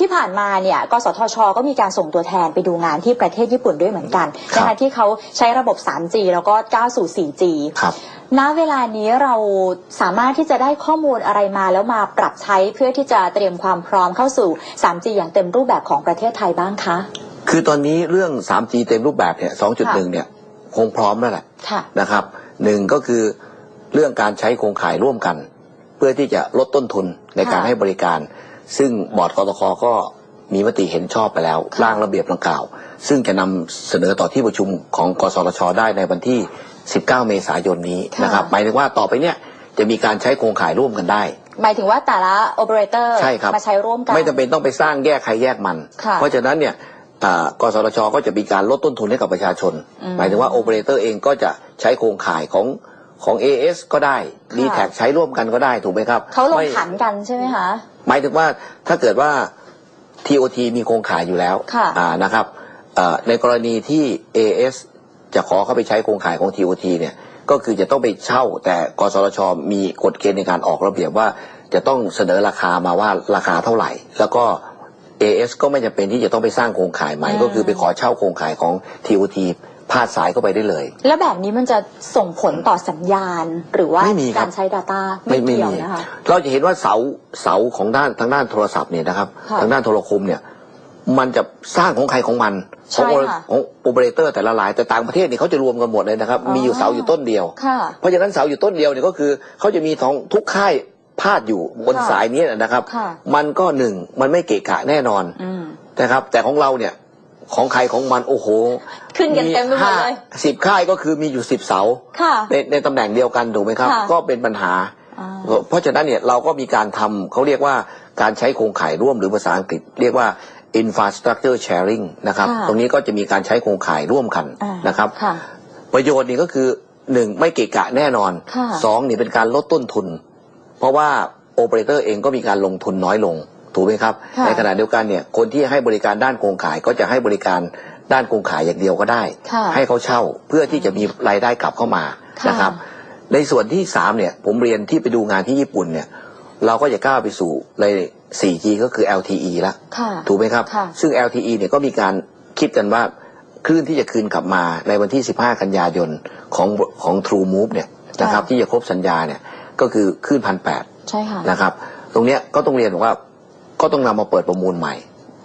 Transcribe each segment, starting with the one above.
ที่ผ่านมาเนี่ยกสทช ก็มีการส่งตัวแทนไปดูงานที่ประเทศญี่ปุ่นด้วยเหมือนกันครับ นะคะที่เขาใช้ระบบ 3G แล้วก็ก้าวสู่ 4G ครับ ณเวลานี้เราสามารถที่จะได้ข้อมูลอะไรมาแล้วมาปรับใช้เพื่อที่จะเตรียมความพร้อมเข้าสู่ 3G อย่างเต็มรูปแบบของประเทศไทยบ้างคะ คือตอนนี้เรื่อง 3G เต็มรูปแบบเนี่ย 2.1 เนี่ย คงพร้อมแล้วแหละค่ะ นะครับหนึ่งก็คือเรื่องการใช้โครงข่ายร่วมกัน เพื่อที่จะลดต้นทุนในการค่ะ ให้บริการ ซึ่งบอร์ดกตคก็มีมติเห็นชอบไปแล้วค่ะร่างระเบียบดังกล่าว ซึ่งจะนำเสนอต่อที่ประชุมของกสทช ได้ในวันที่ 19 เมษายนนี้นะครับหมายถึงว่าต่อไปเนี่ยจะมีการใช้โครงข่ายร่วมกันได้ หมายถึงว่าแต่ละโอเปอเรเตอร์ใช่ครับมาใช้ร่วมกัน ไม่จำเป็นต้องไปสร้างแยกใครแยกมันค่ะเพราะฉะนั้นเนี่ยอ่ากสทช ก็จะมีการลดต้นทุนให้กับประชาชนอืมหมายถึงว่าโอเปอเรเตอร์เองก็จะใช้โครงข่ายของของ AS ก็ได้ค่ะ d t แทใช้ร่วมกันก็ได้ถูกไหมครับ เขาลงไม่ขันกันใช่ไหมคะ หมายถึงว่าถ้าเกิดว่า TOT มีโครงข่ายอยู่แล้วค่ะ อ่านะครับเอ่อในกรณีที่ AS จะขอเข้าไปใช้โครงข่ายของ TOT เนี่ยก็คือจะต้องไปเช่า แต่กสทชมีกฎเกณฑ์ในการออกระเบียบว่า จะต้องเสนอราคามาว่าราคาเท่าไหร่ แล้วก็ AS ก็ไม่จำเป็นที่จะต้องไปสร้างโครงข่ายใหม่อืมก็คือไปขอเช่าโครงข่ายของ TOT พาดสายเข้าไปได้เลย แล้วแบบนี้มันจะส่งผลต่อสัญญาณหรือว่าไม่มีครับการใช้ Data ไม่เกี่ยวนะคะ เราจะเห็นว่าเสาเสาของด้านทางด้านโทรศัพท์เนี่ยนะครับ ค่ะทางด้านโทรคมเนี่ย มันจะสร้างของใครของมันใช่ของค่ะ ของโอเปอเรเตอร์แต่ละรายแต่ต่างประเทศเนี่ยเขาจะรวมกันหมดเลยนะครับอ๋อมีอยู่เสาอยู่ต้นเดียว ค่ะ เพราะฉะนั้นเสาอยู่ต้นเดียวเนี่ยก็คือเขาจะมีของทุกค่ายพาดอยู่บนค่ะสายนี้นะครับ ค่ะ มันก็หนึ่งมันไม่เกะกะแน่นอนอืม นะครับ แต่ของเราเนี่ย ของใครของมันโอ้โหขึ้นกันเต็มไปหมดเลยสิบค่ายก็คือมีอยู่สิบเสาค่ะในในตำแหน่งเดียวกันถูกไหมครับค่ะก็เป็นปัญหาอ่าเพราะฉะนั้นเนี่ยเราก็มีการทำเขาเรียกว่าการใช้โครงข่ายร่วมหรือภาษาอังกฤษ เรียกว่า infrastructure sharing นะครับค่ะตรงนี้ก็จะมีการใช้โครงข่ายร่วมกันอ่านะครับค่ะประโยชน์นี่ก็คือหนึ่งไม่เกะกะแน่นอนค่ะสองนี่เป็นการลดต้นทุน เพราะว่าโอเปอเรเตอร์เองก็มีการลงทุนน้อยลง ถูกไหมครับค่ะในขณะเดียวกันเนี่ยคนที่ให้บริการด้านโครงข่ายก็จะให้บริการด้านโครงข่ายอย่างเดียวก็ได้ค่ะให้เขาเช่าเพื่อที่จะมีรายได้กลับเข้ามาค่ะนะครับ ในส่วนที่สามเนี่ยผมเรียนที่ไปดูงานที่ญี่ปุ่นเนี่ยเราก็จะก้าวไปสู่ใน 4G ก็คือ LTE แล้วค่ะถูกไหมครับค่ะซึ่ง LTE เนี่ยก็มีการคิดกันว่าคลื่นที่จะคืนกลับมาในวันที่ 15 กันยายนของของ True Move เนี่ยนะครับค่ะที่จะครบสัญญาเนี่ยก็คือคลื่นพันแปดใช่ค่ะนะครับ ตรงเนี้ยก็ต้องเรียนว่า ก็ต้องนำมาเปิดประมูลใหม่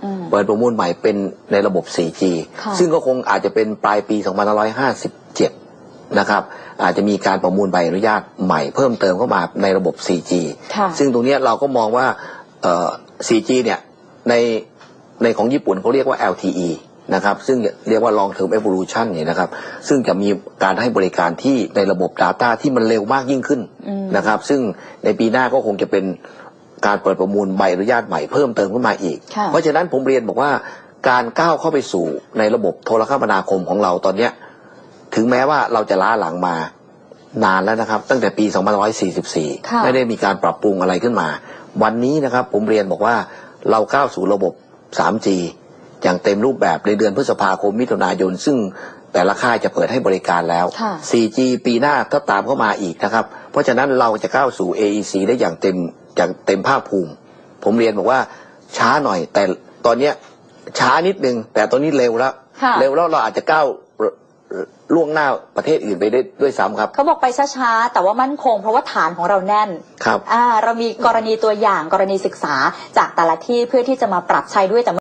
อืมเปิดประมูลใหม่เป็นในระบบ 4G ค่ะซึ่งก็คงอาจจะเป็นปลายปี 2557 นะครับ อาจจะมีการประมูลใบอนุญาตใหม่เพิ่มเติมเข้ามาในระบบ 4G ค่ะซึ่งตรงเนี้ยเราก็มองว่าเอ่อ 4G เนี่ยในในของญี่ปุ่นเขาเรียกว่า LTE นะครับซึ่งเรียกว่า long term evolution เนี่ยนะครับ ซึ่งจะมีการให้บริการที่ในระบบ Data ที่มันเร็วมากยิ่งขึ้นอืมนะครับ ซึ่งในปีหน้าก็คงจะเป็น การเปิดประมูลใบอนุญาตใหม่เพิ่มเติมขึ้นมาอีกค่ะเพราะฉะนั้นผมเรียนบอกว่าการก้าวเข้าไปสู่ในระบบโทรคมนาคมของเราตอนเนี้ยถึงแม้ว่าเราจะล้าหลังมานานแล้วนะครับ ตั้งแต่ปีค่ะ2544 ไม่ได้มีการปรับปรุงอะไรขึ้นมา วันนี้นะครับผมเรียนบอกว่าเราก้าวสู่ระบบ 3G อย่างเต็มรูปแบบในเดือนพฤษภาคมมิถุนายน ซึ่งแต่ละค่ายจะเปิดให้บริการแล้วค่ะ 4G ปีหน้าก็ตามเข้ามาอีกนะครับ เพราะฉะนั้นเราจะก้าวสู่ AEC ได้อย่างเต็ม อย่างเต็มภาคภูมิ ผมเรียนบอกว่าช้าหน่อย แต่ตอนเนี้ยช้านิดนึง แต่ตอนนี้เร็วแล้ว ค่ะ เร็วแล้วเราอาจจะก้าวล่วงหน้าประเทศอื่นไปได้ด้วยซ้ำครับเขาบอกไปช้าๆ แต่ว่ามั่นคง เพราะว่าฐานของเราแน่น ครับ อ่า เรามีกรณีตัวอย่างกรณีศึกษาจากแต่ละที่เพื่อที่จะมาปรับใช้ด้วยแต่